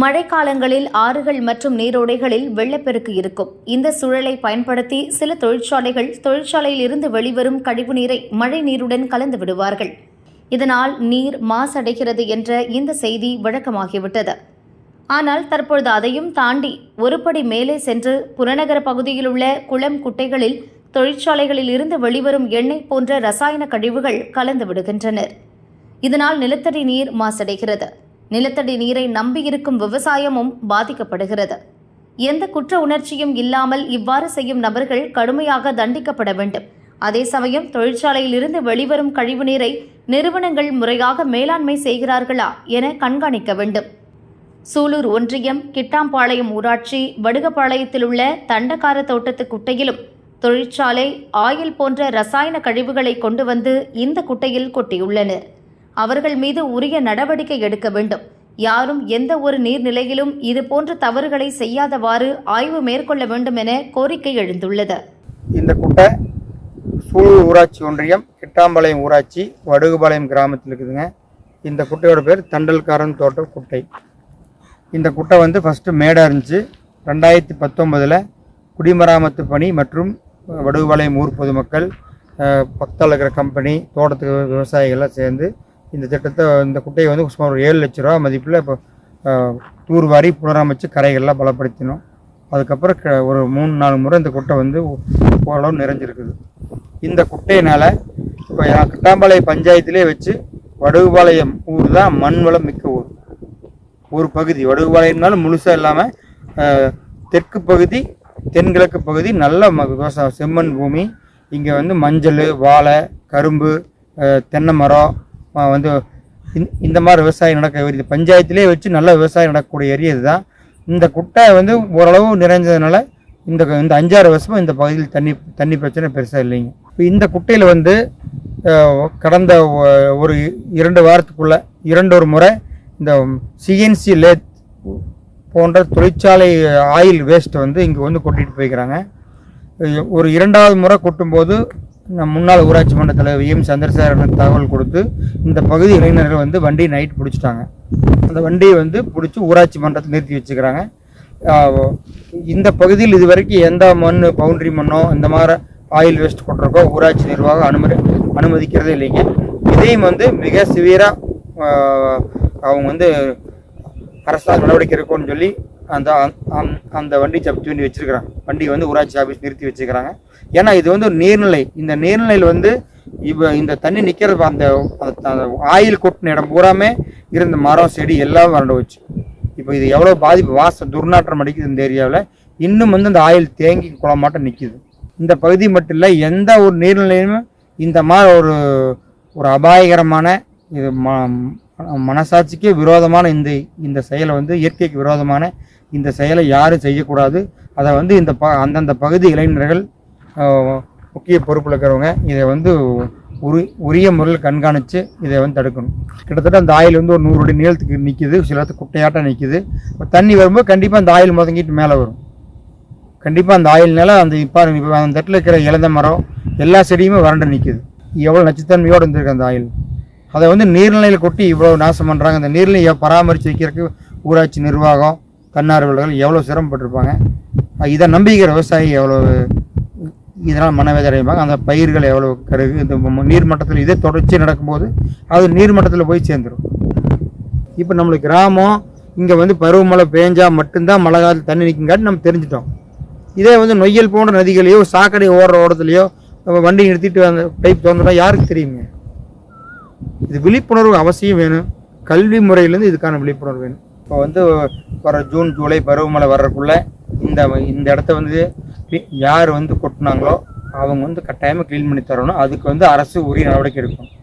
மழைக்காலங்களில் ஆறுகள் மற்றும் நீரோடைகளில் வெள்ளப்பெருக்கு இருக்கும். இந்த சூழலை பயன்படுத்தி சில தொழிற்சாலைகள் தொழிற்சாலையில் இருந்து வெளிவரும் கழிவு நீரை மழை நீருடன் கலந்து விடுவார்கள். இதனால் நீர் மாசடைகிறது என்ற இந்த செய்தி வழக்கமாகிவிட்டது. ஆனால் தற்பொழுது அதையும் தாண்டி ஒருபடி மேலே சென்று புறநகர பகுதியில் உள்ள குளம் குட்டைகளில் தொழிற்சாலைகளில் இருந்து வெளிவரும் எண்ணெய் போன்ற ரசாயன கழிவுகள் கலந்து விடுகின்றனர். இதனால் நிலத்தடி நீர் மாசடைகிறது. நிலத்தடி நீரை நம்பியிருக்கும் விவசாயமும் பாதிக்கப்படுகிறது. எந்த குற்ற உணர்ச்சியும் இல்லாமல் இவ்வாறு செய்யும் நபர்கள் கடுமையாக தண்டிக்கப்பட வேண்டும். அதே சமயம் தொழிற்சாலையில் இருந்து வெளிவரும் கழிவுநீரை நிறுவனங்கள் முறையாக மேலாண்மை செய்கிறார்களா என கண்காணிக்க வேண்டும். சூலூர் ஒன்றியம் கிட்டாம்பாளையம் ஊராட்சி வடுகப்பாளையத்தில் உள்ள தண்டக்கார தோட்டத்து குட்டையிலும் தொழிற்சாலை ஆயில் போன்ற ரசாயன கழிவுகளை கொண்டு வந்து இந்த குட்டையில் கொட்டியுள்ளனர். அவர்கள் மீது உரிய நடவடிக்கை எடுக்க வேண்டும். யாரும் எந்த ஒரு நீர்நிலையிலும் இதுபோன்ற தவறுகளை செய்யாதவாறு ஆய்வு மேற்கொள்ள வேண்டும் என கோரிக்கை எழுந்துள்ளது. இந்த குட்டை சூலூர் ஊராட்சி ஒன்றியம் கிட்டாம்பாளையம் ஊராட்சி வடுகுபாளையம் கிராமத்தில் இருக்குதுங்க. இந்த குட்டையோட பேர் தண்டல்காரன் தோட்ட குட்டை. இந்த குட்டை வந்து ஃபஸ்ட்டு மேடாக இருந்துச்சு ரெண்டாயிரத்தி பத்தொம்பதில் குடிமராமத்து பணி மற்றும் வடுகுபாளையம் ஊர் பொதுமக்கள் பக்கத்தில் இருக்கிற கம்பெனி தோட்டத்துக்கு விவசாயிகள்லாம் சேர்ந்து இந்த திட்டத்தை இந்த குட்டையை வந்து சுமார் ஒரு ஏழு லட்ச ரூபா மதிப்பில் இப்போ தூர்வாரி புனரமைச்சு கரைகள்லாம் பலப்படுத்தினோம். அதுக்கப்புறம் க- ஒரு மூணு நாலு முறை இந்த குட்டை வந்து ஓரளவு நிறைஞ்சிருக்குது. இந்த குட்டையினால் இப்போ கட்டாம்பாளையம் பஞ்சாயத்திலே வச்சு வடுகுபாளையம் ஊர் தான் மண் வளம் மிக்க ஊர். ஒரு பகுதி. வடுகுபாளையம்னாலும் முழுசாக இல்லாமல் தெற்கு பகுதி தென்கிழக்கு பகுதி நல்ல ம- விவசாயம் செம்மண் பூமி. இங்கே வந்து மஞ்சள் வாழை கரும்பு தென்னை மரம் வந்து இந்த- இந்த மாதிரி விவசாயம் நடக்க இது பஞ்சாயத்திலே வச்சு நல்ல விவசாயம் நடக்கக்கூடிய ஏரியா இதுதான். இந்த குட்டை வந்து ஓரளவு நிறைஞ்சதுனால இந்த இந்த அஞ்சாறு வருஷமாக இந்த பகுதியில் தண்ணி தண்ணி பிரச்சனை பெருசாக இல்லைங்க. இப்போ இந்த குட்டையில் வந்து கடந்த ஒரு இரண்டு வாரத்துக்குள்ள இரண்டொரு முறை இந்த சிஎன்சி லேத் போன்ற தொழிற்சாலை ஆயில் வேஸ்ட்டை வந்து இங்கே வந்து கொட்டிட்டு போய்க்கிறாங்க. ஒரு இரண்டாவது முறை கொட்டும்போது முன்னாள் ஊராட்சி மன்ற தலைவர் எம். சந்திரசேகரன் தகவல் கொடுத்து இந்த பகுதி இளைஞர்கள் வந்து வண்டி நைட் பிடிச்சிட்டாங்க. அந்த வண்டியை வந்து பிடிச்சி ஊராட்சி மன்றத்தில் நிறுத்தி வச்சுக்கிறாங்க. இந்த பகுதியில் இது வரைக்கும் எந்த மண் பவுண்டரி மண்ணோ இந்த மாதிரி ஆயில் வேஸ்ட் கொட்டுறக்கோ ஊராட்சி நிர்வாகம் அனுமதி அனுமதிக்கிறதே இல்லைங்க. இதையும் வந்து மிக சிவியராக அவங்க வந்து அரசாங்க நடவடிக்கை இருக்கும்னு சொல்லி அந்த அந்த- அந்த வண்டி ஜப்தி பண்ணி வச்சுருக்கிறாங்க வண்டி வந்து ஊராட்சி ஆஃபீஸ் நிறுத்தி வச்சிருக்கிறாங்க. ஏன்னா இது வந்து ஒரு நீர்நிலை. இந்த நீர்நிலையில் வந்து இப்போ இந்த தண்ணி நிற்கிறது அந்த அந்த- ஆயில் கொட்டின இடம் பூராமே இருந்த மரம் செடி எல்லாம் வறண்டு வச்சு இப்போ இது எவ்வளோ பாதிப்பு? வாச துர்நாற்றம் அடிக்குது இந்த ஏரியாவில். இன்னும் வந்து இந்த ஆயில் தேங்கி குளமாட்டம் நிற்கிது இந்த பகுதி மட்டும் இல்லை எந்த ஒரு நீர்நிலையுமே இந்த மாதிரி ஒரு ஒரு அபாயகரமான இது ம மனசாட்சிக்கு விரோதமான இந்த இந்த செயலை வந்து இயற்கைக்கு விரோதமான இந்த செயலை யாரும் செய்யக்கூடாது? அதை வந்து இந்த ப அந்தந்த பகுதி இளைஞர்கள் முக்கிய பொறுப்பில் இருக்கிறவங்க இதை வந்து உரி உரிய முறையில் கண்காணித்து இதை வந்து தடுக்கணும். கிட்டத்தட்ட அந்த ஆயில் வந்து ஒரு நூறு அடி நீளத்துக்கு நிற்கிது சில இடத்துக்கு குட்டையாட்டம் நிற்கிது தண்ணி வரும்போது கண்டிப்பாக அந்த ஆயில் முதங்கிட்டு மேலே வரும். கண்டிப்பாக அந்த ஆயில்னால அந்த இப்போ இப்போ அந்த இடத்துல இருக்கிற இழந்த மரம் எல்லா செடியுமே வறண்டு நிற்கிது எவ்வளோ நச்சுத்தன்மையோடு இருந்திருக்கு அந்த ஆயில். அதை வந்து நீர்நிலையில் கொட்டி இவ்வளோ நாசம் பண்ணுறாங்க அந்த நீர்நிலையை பராமரித்து வைக்கிறதுக்கு ஊராட்சி நிர்வாகம் தன்னார்வலர்கள் எவ்வளோ சிரமப்பட்டிருப்பாங்க? இதை நம்பிக்கிற விவசாயி எவ்வளோ இதனால் மனவேதனைப்பாங்க அந்த பயிர்கள் எவ்வளோ கருகு இந்த நீர்மட்டத்தில் இதே தொடர்ச்சி நடக்கும்போது அது நீர்மட்டத்தில் போய் சேர்ந்துடும் இப்போ நம்மளுக்கு கிராமம் இங்கே வந்து பருவமழை பேஞ்சால் மட்டும்தான் மழை காலத்தில் தண்ணி நிற்குங்காட்டி நம்ம தெரிஞ்சிட்டோம். இதே வந்து நொய்யல் போன்ற நதிகளையோ சாக்கடை ஓடுற ஓடத்துலையோ நம்ம வண்டி நிறுத்திட்டு அந்த பைப் திறந்துட்டா யாருக்கு தெரியுங்க? இது விழிப்புணர்வு அவசியம் வேணும். கல்வி முறையிலேருந்து இதுக்கான விழிப்புணர்வு வேணும். இப்போ வந்து வர ஜூன் ஜூலை பருவமழை வர்றதுக்குள்ளே இந்த இந்த இடத்த வந்து யார் வந்து கொட்டினாங்களோ அவங்க வந்து கட்டாயமாக க்ளீன் பண்ணி தரணும். அதுக்கு வந்து அரசு உரிய நடவடிக்கை எடுக்கணும்.